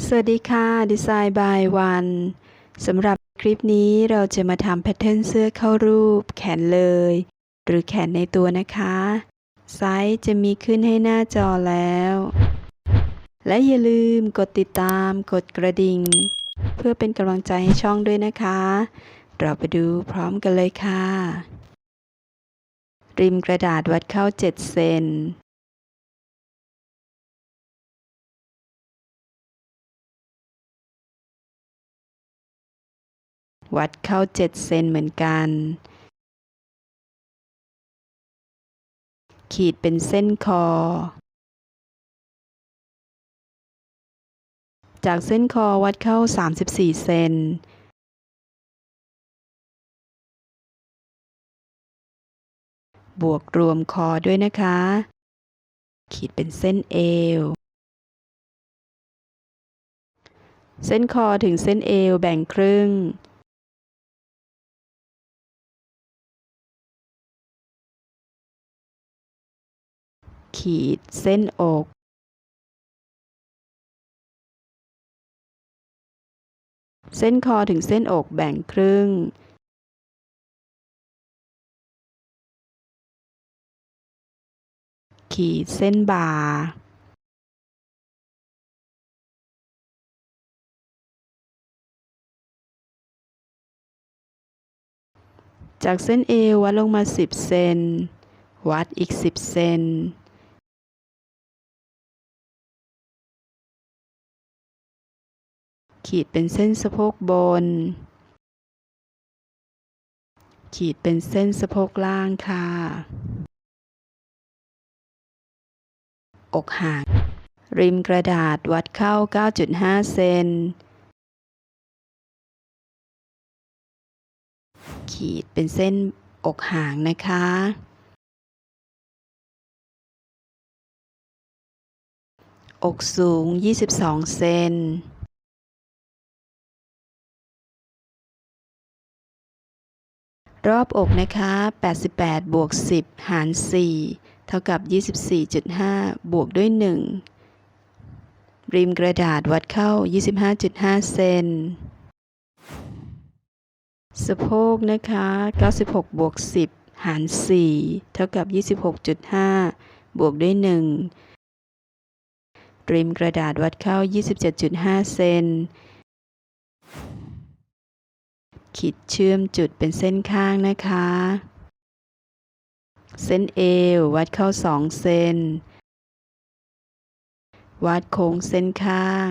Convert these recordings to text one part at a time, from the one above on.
สวัสดีค่ะ ดีไซน์ by วันสำหรับคลิปนี้เราจะมาทำแพทเทิร์นเสื้อเข้ารูปแขนเลย หรือแขนในตัวนะคะ ไซส์จะมีขึ้นให้หน้าจอแล้ว และอย่าลืมกดติดตามกดกระดิ่ง เพื่อเป็นกำลังใจให้ช่องด้วยนะคะ เราไปดูพร้อมกันเลยค่ะ ริมกระดาษวัดเข้า 7 เซน วัดเข้า7เซนเหมือนกัน ขีดเป็นเส้นคอ จากเส้นคอวัดเข้า 34 เซนบวกรวมคอด้วยนะคะ ขีดเป็นเส้นเอว เส้นคอถึงเส้นเอวแบ่งครึ่ง ขีดเส้นอก เส้นคอถึงเส้นอกแบ่งครึ่ง ขีดเส้นบ่าจากเส้นเอววัดลงมา 10 เซน วัดอีก 10 เซน ขีดเป็นเส้นสะโพกบน ขีดเป็นเส้นสะโพกล่างค่ะ อกหักริมกระดาษวัดเข้า 9.5 เซน ขีดเป็นเส้นอกหางนะคะอกสูง 22 เซน รอบอกนะคะ 88 บวก 10 หาร 4 เท่ากับ 24.5 บวกด้วย 1 ริมกระดาษวัดเข้า 25.5 เซน สะโพกนะคะ 96 บวก 10 หาร 4 เท่ากับ 26.5 บวกด้วย 1 ริมกระดาษวัดเข้า 27.5 เซน ขีดเชื่อมจุดเป็นเส้นข้างนะคะ เส้นเอววัดเข้า2เซนวัดโค้งเส้นข้าง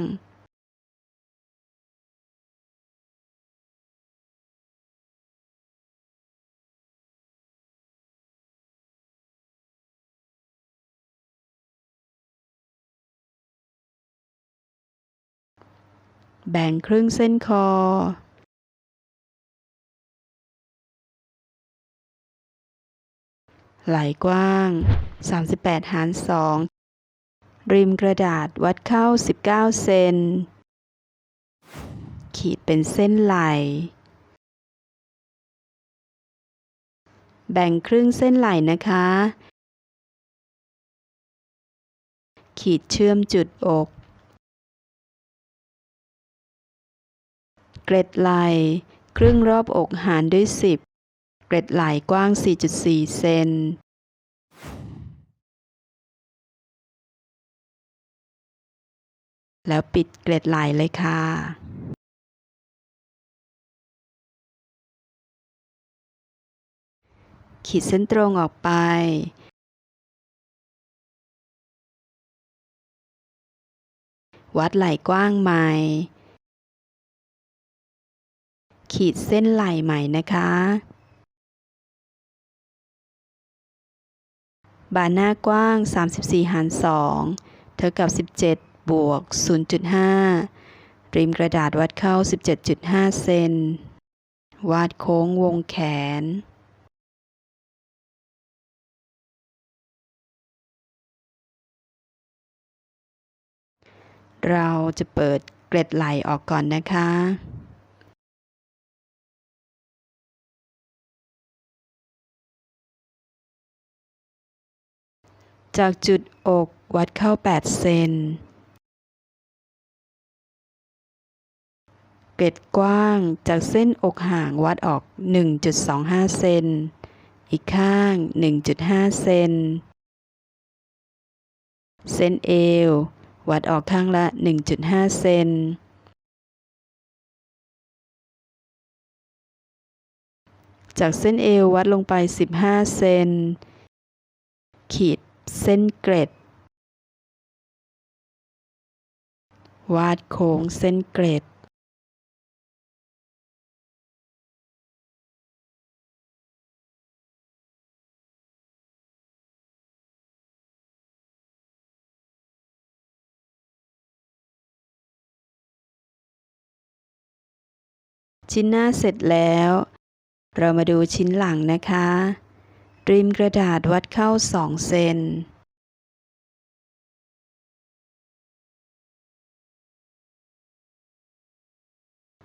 แบ่งครึ่งเส้นคอ ไหลกว้าง 38 หาร 2 ริมกระดาษวัดเข้า 19 เซน ขีดเป็นเส้นไหล แบ่งครึ่งเส้นไหลนะคะ ขีดเชื่อมจุดอก เกร็ดไหล ครึ่งรอบอกหารด้วย 10 เกร็ดไหลกว้าง 4.4 เซน แล้วปิดเกล็ดไหลเลยค่ะ ขีดเส้นตรงออกไป วัดไหลกว้างใหม่ขีดเส้นไหล่ใหม่นะคะ บานหน้ากว้าง 34 หาร 2 เท่ากับ 17 บวก 0.5 ริมกระดาษวัดเข้า 17.5 เซน วาดโค้งวงแขน เราจะเปิดเกล็ดไหลออกก่อนนะคะ จากจุดอกวัดเข้า 8 เซน เกร็ดกว้างจากเส้นอกห่างวัดออก 1.25 เซน อีกข้าง 1.5 เซน เส้นเอว วัดออกข้างละ 1.5 เซน จากเส้นเอววัดลงไป 15 เซน ขีด เส้นเกร็ด วาดโค้งเส้นเกร็ด ชิ้นหน้าเสร็จแล้ว เรามาดูชิ้นหลังนะคะ ริมกระดาษวัดเข้า2เซน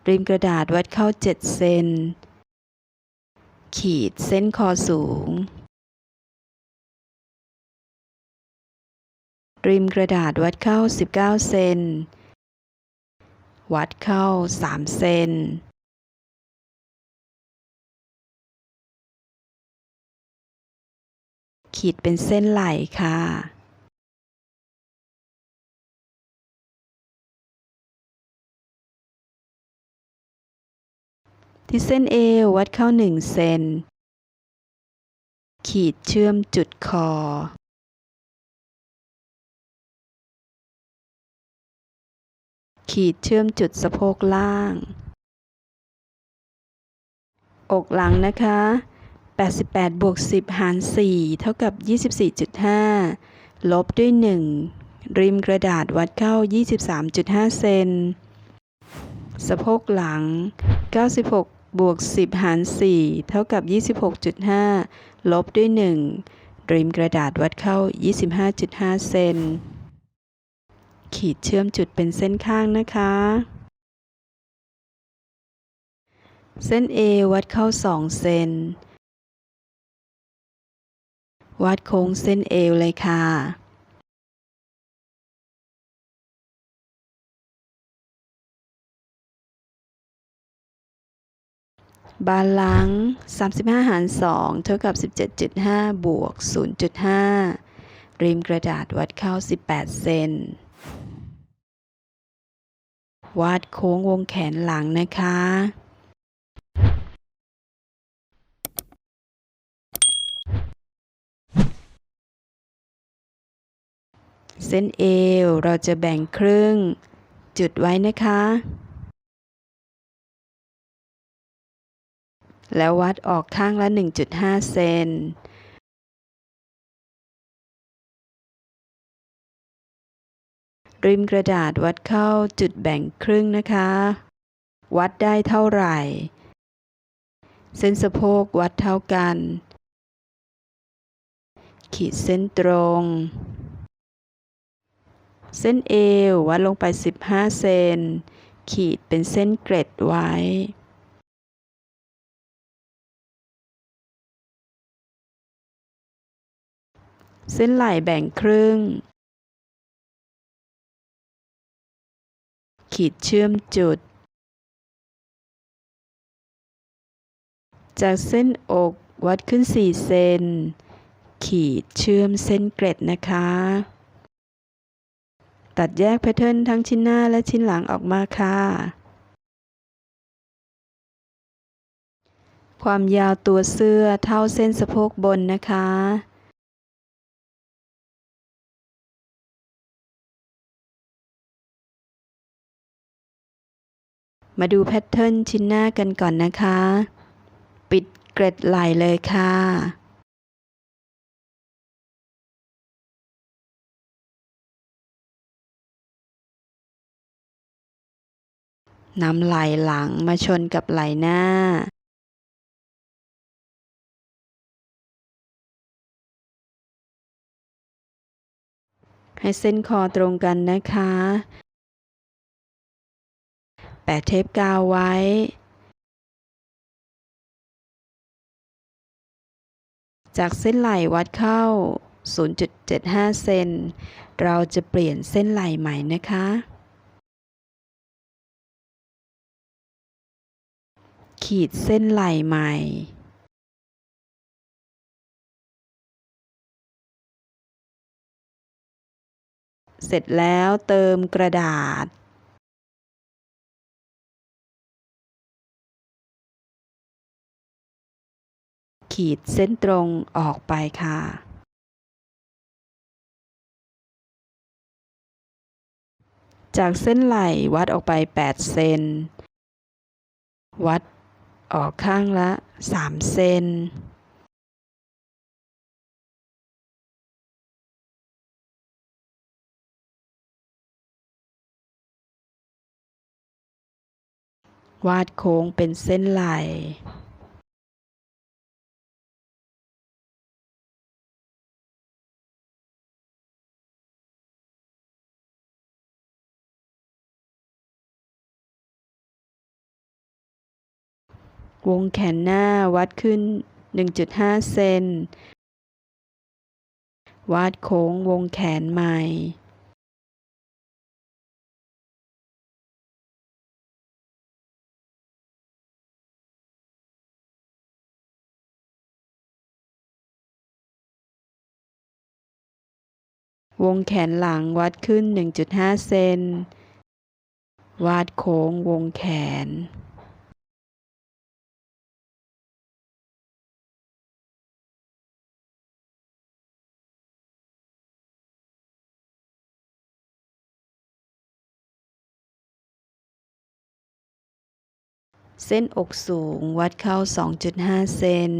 ริมกระดาษวัดเข้า 7 เซน ขีดเส้นคอสูง ริมกระดาษวัดเข้า 19 เซน วัดเข้า 3 เซน ขีดเป็นเส้นไหล่ค่ะ ที่เส้นเอววัดเข้า1เซน ขีดเชื่อมจุดคอขีดเชื่อมจุดสะโพกล่าง อกหลังนะคะ 88 บวก 10 หาร 4 เท่ากับ 24.5 ลบด้วย 1 ริมกระดาษวัดเข้า 23.5 เซน สะโพกหลัง 96 บวก 10 หาร 4 เท่ากับ 26.5 ลบด้วย 1 ริมกระดาษวัดเข้า 25.5 เซน ขีดเชื่อมจุดเป็นเส้นข้างนะคะเส้น A วัดเข้า 2 เซน วัดโค้งเส้นเอวเลยค่ะบาหลัง35 หาร 2 เท่ากับ 17.5 บวก 0.5 ริมกระดาษวัดเข้า 18 เซน วาดโค้งวงแขนหลังนะคะ เส้นเอวเราจะแบ่งครึ่ง จุดไว้นะคะ แล้ววัดออกข้างละ 1.5 เซนริมกระดาษวัดเข้าจุดแบ่งครึ่งนะคะ วัดได้เท่าไหร่ เส้นสะโพกวัดเท่ากัน ขีดเส้นตรง เส้นเอววัดลงไป 15 เซน ขีดเป็นเส้นเกร็ดไว้ เส้นไหล่แบ่งครึ่ง ขีดเชื่อมจุด จากเส้นอกวัดขึ้น 4 เซน ขีดเชื่อมเส้นเกร็ดนะคะ ตัดแยกแพทเทิร์นทั้งชิ้นหน้าและชิ้นหลังออกมาค่ะ ความยาวตัวเสื้อเท่าเส้นสะโพกบนนะคะ มาดูแพทเทิร์นชิ้นหน้ากันก่อนนะคะ ปิดเกร็ดไหล่เลยค่ะ นำไหลหลังมาชนกับไหลหน้าให้เส้นคอตรงกันนะคะ แปะเทปกาวไว้ จากเส้นไหลวัดเข้า 0.75 เซน เราจะเปลี่ยนเส้นไหลใหม่นะคะ ขีดเส้นไหล่ใหม่เสร็จแล้วเติมกระดาษ ขีดเส้นตรงออกไปค่ะ จากเส้นไหล่วัดออกไป 8 เซน วัด ออกข้างละ3เซนวาดโค้งเป็นเส้นไหล่ วงแขนหน้าวัดขึ้น 1.5 เซน วาดโค้งวงแขนใหม่ วงแขนหลังวัดขึ้น 1.5 เซน วาดโค้งวงแขน เส้นอกสูงวัดเข้า 2.5 เซน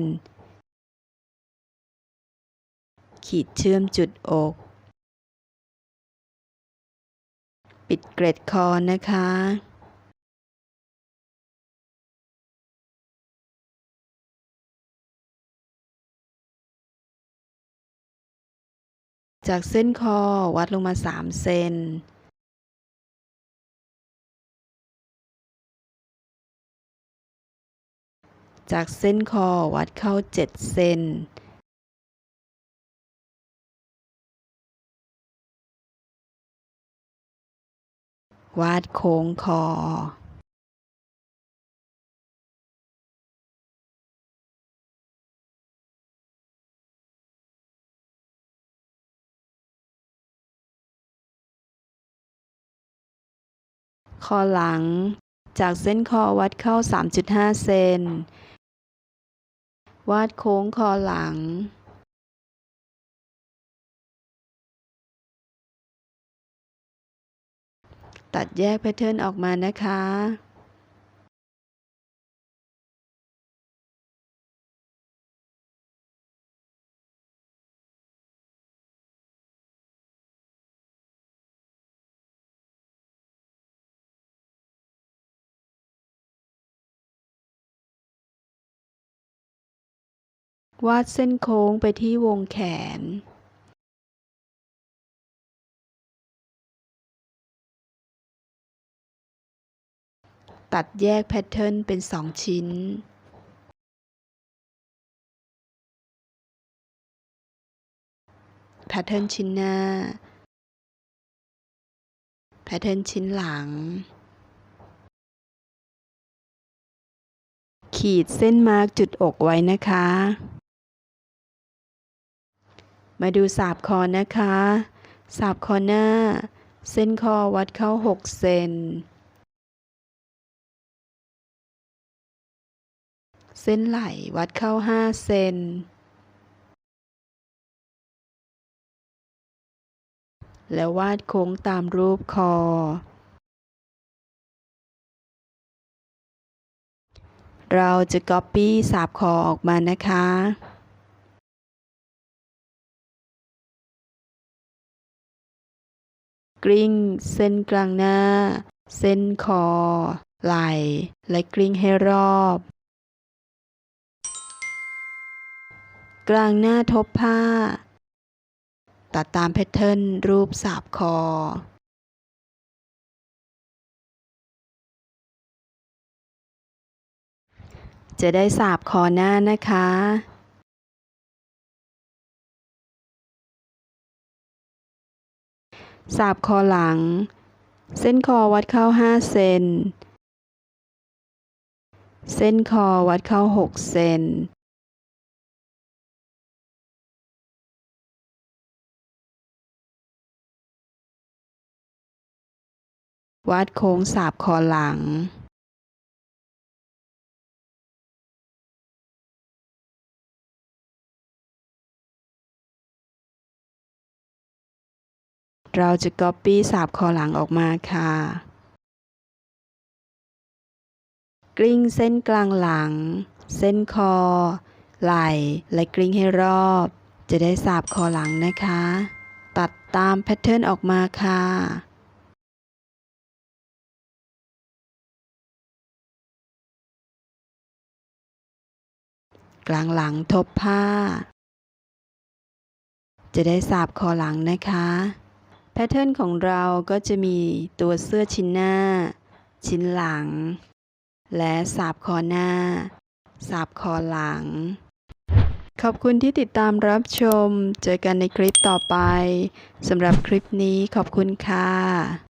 ขีดเชื่อมจุดอก ปิดเกร็ดคอนะคะ จากเส้นคอวัดลงมา 3 เซน จากเส้นคอวัดเข้า 7 เซนวาดโค้งคอ คอหลัง จากเส้นคอวัดเข้า 3.5 เซน วาดโค้งคอหลังตัดแยกแพทเทิร์นออกมานะคะ วาดเส้นโค้งไปที่วงแขนตัดแยกแพทเทิร์นเป็นสองชิ้น แพทเทิร์นชิ้นหน้า แพทเทิร์นชิ้นหลัง ขีดเส้นมาร์กจุดอกไว้นะคะ มาดูสาบคอนะคะ สาบคอหน้า เส้นคอวัดเข้า 6 เซน เส้นไหล่วัดเข้า 5 เซน แล้ววาดโค้งตามรูปคอ เราจะ Copy สาบคอออกมานะคะ กลิ้งเส้นกลางหน้า เส้นคอ ไหล่ และกลิ้งให้รอบ กลางหน้าทบผ้า ตัดตามแพทเทิร์นรูปสาบคอจะได้สาบคอหน้านะคะ สาบคอหลัง เส้นคอวัดเข้า 5 เซน เส้นคอวัดเข้า 6 เซน วัดโค้งสาบคอหลัง เราจะ Copy สาบคอหลังออกมาค่ะ กลิ้งเส้นกลางหลัง เส้นคอ ไหล่และกลิ้งให้รอบ จะได้สาบคอหลังนะคะ ตัดตามแพทเทิร์นออกมาค่ะกลางหลังทบผ้า จะได้สาบคอหลังนะคะ แพทเทิร์นของเราก็จะมีตัวเสื้อชิ้นหน้า ชิ้นหลัง และสาบคอหน้า สาบคอหลัง ขอบคุณที่ติดตามรับชม เจอกันในคลิปต่อไปสำหรับคลิปนี้ขอบคุณค่ะ